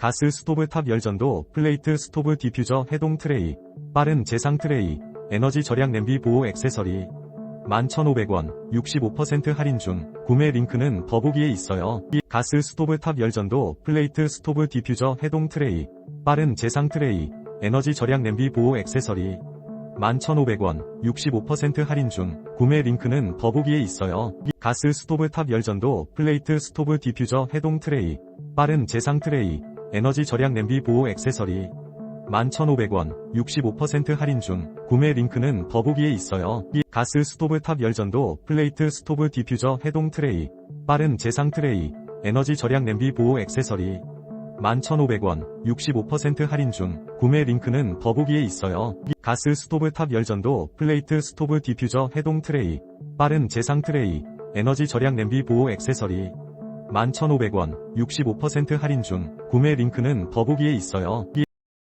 가스 스토브 탑 열전도 플레이트 스토브 디퓨저 해동 트레이, 빠른 재상 트레이, 에너지 절약 냄비 보호 액세서리. 11,500원, 65% 할인 중, 구매 링크는 더보기에 있어요. 이 가스 스토브 탑 열전도 플레이트 스토브 디퓨저 해동 트레이, 빠른 재상 트레이, 에너지 절약 냄비 보호 액세서리. 11,500원, 65% 할인 중, 구매 링크는 더보기에 있어요. 이 가스 스토브 탑 열전도 플레이트 스토브 디퓨저 해동 트레이, 빠른 재상 트레이, 에너지 절약 냄비 보호 액세서리. 11,500원, 65% 할인 중, 구매 링크는 더보기에 있어요. 이 가스 스토브 탑 열전도 플레이트 스토브 디퓨저 해동 트레이, 빠른 재상 트레이, 에너지 절약 냄비 보호 액세서리. 11,500원, 65% 할인 중, 구매 링크는 더보기에 있어요. 이 가스 스토브 탑 열전도 플레이트 스토브 디퓨저 해동 트레이, 빠른 재상 트레이, 에너지 절약 냄비 보호 액세서리. 11,500원, 65% 할인 중, 구매 링크는 더보기에 있어요. 이